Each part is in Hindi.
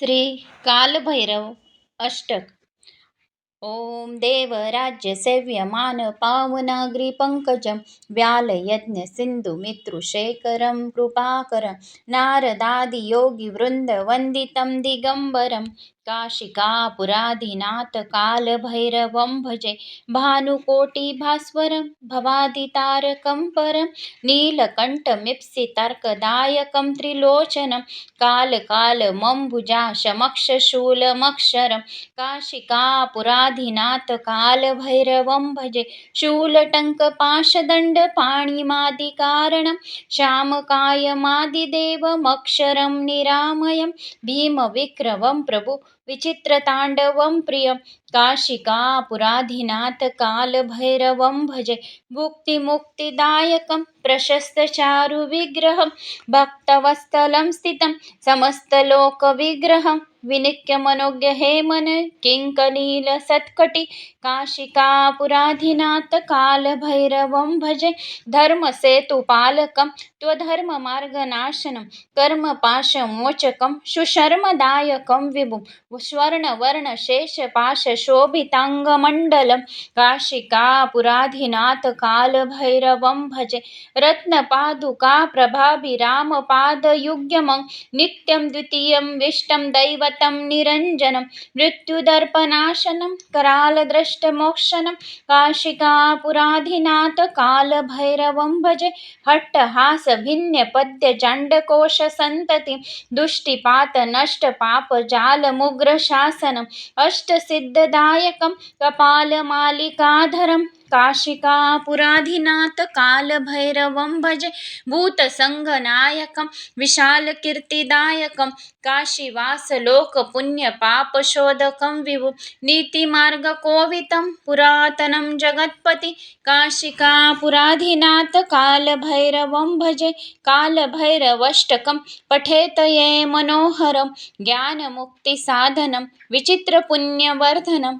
श्री कालभैरव अष्टक. ॐ देवराज्यसेव्यमान पावनाग्रिपङ्कजं व्यालयज्ञसिन्धुमित्रुशेखरं कृपाकरं नारदादियोगिवृन्दवन्दितं दिगम्बरं काशिकापुराधिनाथकालभैरवं भजे भानुकोटिभास्वरं भवादितारकं परं, नीलकण्ठमीप्सितार्कदायकं त्रिलोचनं, कालकालमम्बुजाशमक्षशूलमक्षरं काशिकापुराधिनाथकालभैरवं भजे, शूलटङ्कपाशदण्डपाणिमादिकारणं श्यामकायमादिदेवमक्षरं निरामयं, भीमविक्रमं प्रभु विचित्रताण्डवं प्रियं काशिकापुराधिनाथकालभैरवं भजे भुक्तिमुक्तिदायकं प्रशस्तचारुविग्रहं स्थितं समस्तलोकविग्रहं विनित्यमनोज्ञहेमन किङ्कलीलसत्कटि काशिकापुराधिनाथकालभैरवं भजे धर्मसेतुपालकं त्वधर्ममार्गनाशनं कर्मपाशमोचकं सुशर्मदायकं विभुं स्वर्णवर्णशेषपाशशोभिताङ्गमण्डलं काशिकापुराधिनाथकालभैरवं भजे। रत्नपादुकाप्रभाभिरामपादयुग्यमं नित्यं द्वितीयं विष्टं दैवतं निरञ्जनं मृत्युदर्पनाशनं करालद्रष्टमोक्षनं काशिकापुराधिनाथकालभैरवं भजे। हट्टहासभिन्यपद्यजाण्डकोशसन्ततिं दुष्टिपातनष्टपापजालमुग्रशासनम् अष्टसिद्धदायकं कपालमालिकाधरं काशिकापुराधिनाथकालभैरवं भजे भूतसङ्गनायकं विशालकीर्तिदायकं काशीवासलोकपुण्यपापशोधकं विभुं नीतिमार्गकोवितं पुरातनं जगत्पति काशिकापुराधिनाथकालभैरवं भजे कालभैरवष्टकं पठेत ये मनोहरं ज्ञानमुक्तिसाधनं विचित्रपुण्यवर्धनं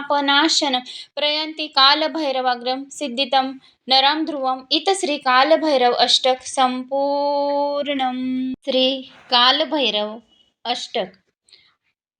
शोकमोहदैन्यलोभकोपतापनाशनं प्रयन्ति कालभैरवाग्रं सिद्धितं नरं ध्रुवम् इति श्रीकालभैरव अष्टक सम्पूर्णम्। श्री कालभैरव अष्टक।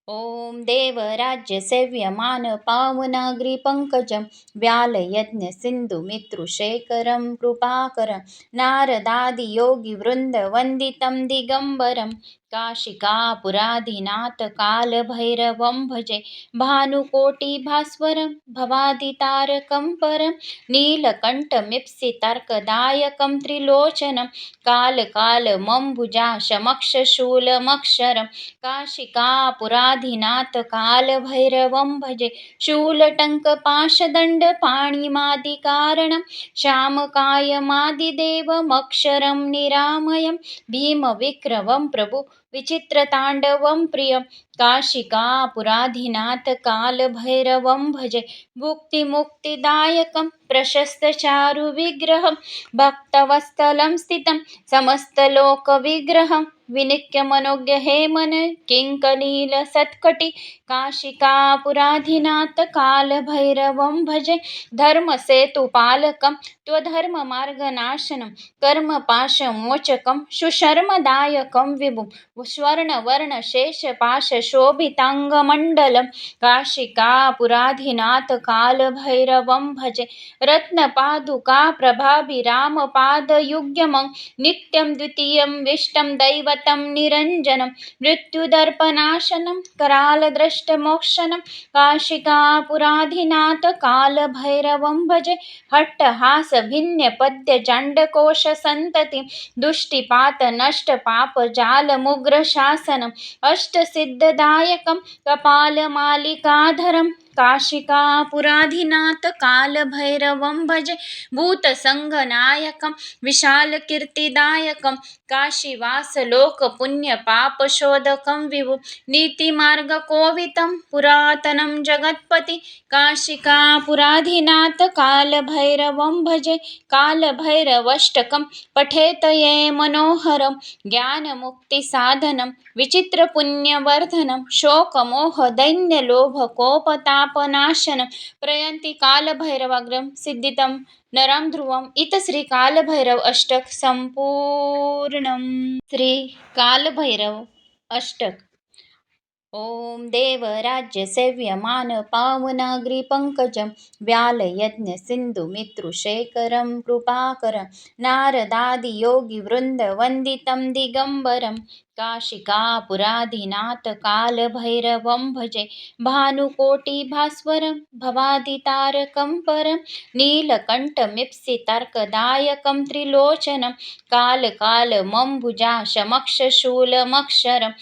ॐ देवराज्यसेव्यमान पावनाग्रिपङ्कजं व्यालयज्ञसिन्धुमित्रुशेखरं कृपाकरं नारदादियोगिवृन्दवन्दितं दिगम्बरं काशिकापुराधिनाथकालभैरवं भजे भानुकोटिभास्वरं भवादितारकं परं नीलकण्ठमीप्सितार्कदायकं त्रिलोचनं कालकालमम्बुजाशमक्षशूलमक्षरं काशिकापुराधिनाथकालभैरवं भजे शूलटङ्कपाशदण्डपाणिमादिकारणं श्यामकायमादिदेवमक्षरं निरामयं भीमविक्रमं प्रभु विचित्रताण्डवं प्रियं काशिकापुराधिनाथकालभैरवं भजे भुक्तिमुक्तिदायकं प्रशस्तचारुविग्रहं भक्तवत्सलं स्थितं समस्तलोकविग्रहं विनित्यमनोज्ञहेमन किङ्कलीलसत्कटि काशिकापुराधिनाथकालभैरवं भजे धर्मसेतुपालकं त्वधर्ममार्गनाशनं कर्मपाशमोचकं सुशर्मदायकं विभुं स्वर्णवर्णशेषपाशशोभिताङ्गमण्डलं काशिकापुराधिनाथकालभैरवं भजे। रत्नपादुकाप्रभाभिरामपादयुग्यमं नित्यं द्वितीयं विष्टं दैवतं निरञ्जनं। मृत्युदर्पनाशनं करालद्रष्टमोक्षनं। काशिकापुराधिनाथकालभैरवं भजे। हट्टहासभिन्यपद्यजाण्डकोशसन्ततिं दुष्टिपातनष्टपापजालमुग्रशासनम् अष्टसिद्धदायकं कपालमालिकाधरं काशिकापुराधिनाथकालभैरवं भजे भूतसङ्गनायकं विशालकीर्तिदायकं काशीवासलोकपुण्यपापशोधकं विभुं नीतिमार्गकोवितं पुरातनं जगत्पति काशिकापुराधिनाथकालभैरवं भजे कालभैरवष्टकं पठेत ये मनोहरं ज्ञानमुक्तिसाधनं विचित्रपुण्यवर्धनं शोकमोहदैन्यलोभकोपताप कोपतापनाशनं प्रयन्ति कालभैरवाग्रं सिद्धितं नरम ध्रुवम इत श्री श्रीकालभैरव अष्टक श्री श्रीकालभैरव अष्टक। ॐ देवराज्यसेव्यमानपावनाग्रिपङ्कजं व्यालयज्ञसिन्धुमित्रुशेखरं कृपाकरं नारदादियोगिवृन्दवन्दितं दिगम्बरं काशिकापुराधिनाथकालभैरवं भजे भानुकोटिभास्वरं भवादितारकं परं नीलकण्ठमीप्सितार्कदायकं त्रिलोचनं कालकालमम्बुजाशमक्षशूलमक्षरं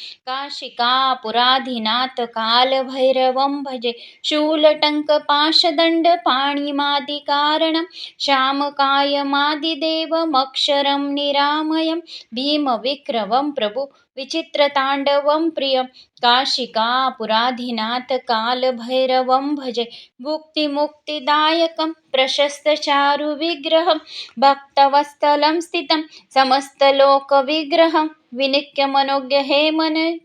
काशिकापुराधिनाथकालभैरवं भजे। शूलटङ्कपाशदण्डपाणिमादिकारणं श्यामकायमादिदेवमक्षरं निरामयं, भीमविक्रमं प्रभु विचित्रताण्डवं प्रियं। काशिकापुराधिनाथकालभैरवं भजे। भुक्तिमुक्तिदायकं प्रशस्तचारुविग्रहं, भक्तवत्सलं स्थितं समस्तलोकविग्रहं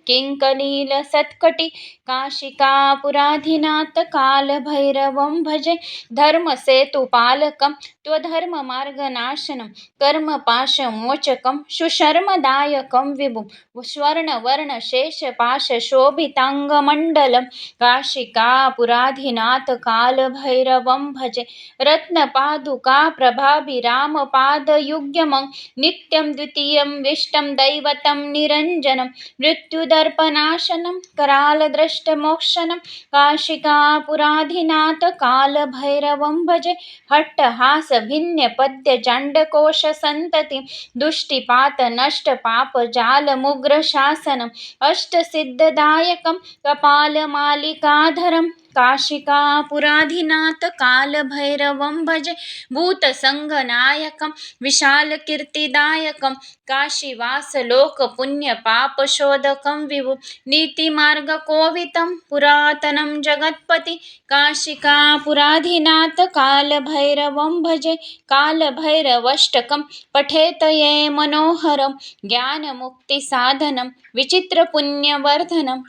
काशिकापुराधिनाथ काल भैरव भजे धर्मसेतुपालकं त्वधर्ममार्गनाशनं कर्मपाशमोचकं सुशर्मदायकं विभुं। स्वर्णवर्णशेषपाशशोभिताङ्गमण्डलं काशिकापुराधिनाथकालभैरवं भजे। रत्नपादुकाप्रभाभिरामपादयुग्मं नित्यं, द्वितीयं, विष्टं, दैवतं, निरञ्जनं मृत्युदर्पनाशनं करालद्रष्टमोक्षनं काशिकापुराधिनाथकालभैरवं भजे। हट्टहासभिन्नपद्यजाण्डकोशसन्ततिं दुष्टिपातनष्टपापजालमुग्रशासनम् कपाल कपालमालिकाधरं काशिकापुराधिनाथकालभैरवं भजे भूतसङ्गनायकं विशालकीर्तिदायकं काशीवासलोकपुण्यपापशोधकं विभुं नीतिमार्गकोवितं पुरातनं जगत्पति काशिकापुराधिनाथकालभैरवं भजे कालभैरवष्टकं पठेत ये मनोहरं ज्ञानमुक्तिसाधनं विचित्रपुण्यवर्धनं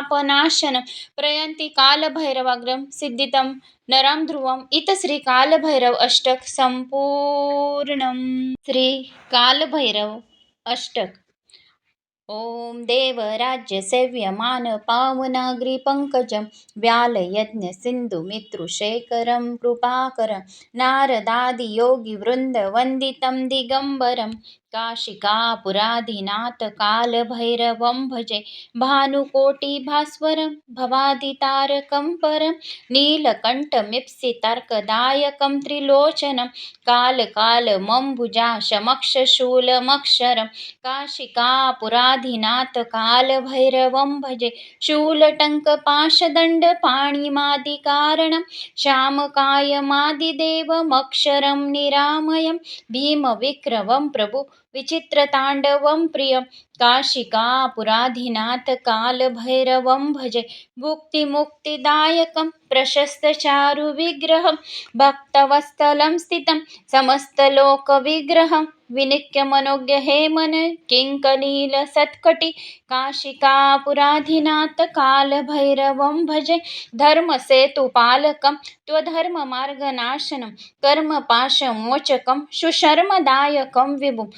शोकमोहदैन्यलोभकोपतापनाशनं प्रयन्ति कालभैरवाग्रं, सिद्धितं, नरं ध्रुवम्, इत श्रीकालभैरव अष्टक सम्पूर्णम्। श्रीकालभैरव अष्टक। ॐ देवराज्यसेव्यमानपावनाग्रिपङ्कजं व्यालयज्ञसिन्धुमित्रुशेखरं कृपाकरं नारदादियोगिवृन्दवन्दितं दिगम्बरं काशिकापुराधिनाथकालभैरवं भजे भानुकोटिभास्वरं भवादितारकं परं नीलकण्ठमीप्सितार्कदायकं त्रिलोचनं कालकालमम्बुजाशमक्षशूलमक्षरं काशिकापुराधिनाथकालभैरवं भजे शूलटङ्कपाशदण्डपाणिमादिकारणं श्यामकायमादिदेवमक्षरं निरामयं भीमविक्रमं प्रभु विचित्रताण्डवं प्रियं काशिकापुराधिनाथकालभैरवं भजे भुक्तिमुक्तिदायकं प्रशस्तचारुविग्रहं भक्तवत्सलं स्थितं समस्तलोकविग्रहं विनित्यमनोज्ञहेमन किङ्कलीलसत्कटि काशिकापुराधिनाथकालभैरवं भजे धर्मसेतुपालकं त्वधर्ममार्गनाशनं कर्मपाशमोचकं सुशर्मदायकं विभुं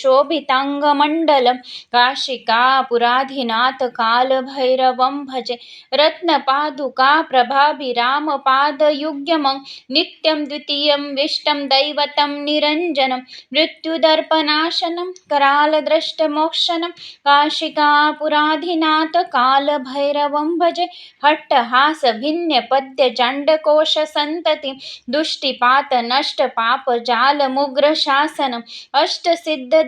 स्वर्णवर्णशेषपाशशोभिताङ्गमण्डलं काशिकापुराधिनाथकालभैरवं भजे। रत्नपादुकाप्रभाभिरामपादयुग्मं नित्यं द्वितीयं विष्टं दैवतं निरञ्जनं मृत्युदर्पनाशनं करालद्रष्टमोक्षनं। काशिकापुराधिनाथकालभैरवं भजे। हट्टहासभिन्नपद्यजाण्डकोशसन्ततिं दुष्टिपातनष्टपापजालमुग्रशासनम्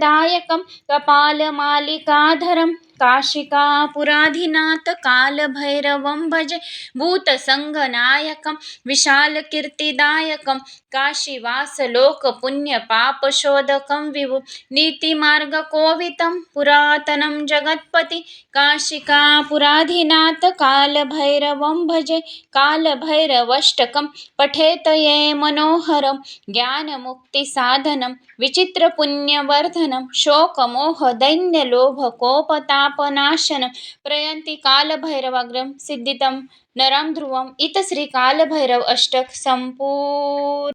अष्टसिद्धदायकं कपालमालिकाधरं काशिकापुराधिनाथकालभैरवं भजे भूतसङ्गनायकं विशालकीर्तिदायकं काशीवासलोकपुण्यपापशोधकं विभुं नीतिमार्गकोवितं पुरातनं जगत्पति काशिकापुराधिनाथकालभैरवं भजे कालभैरवष्टकं पठेत ये मनोहरं ज्ञानमुक्तिसाधनं विचित्रपुण्यवर्धनं शोकमोहदैन्यलोभकोपताप पापनाशनं प्रयन्ति कालभैरवाग्रं सिद्धितं नरं ध्रुवम् इति श्रीकालभैरव अष्टक संपूर्ण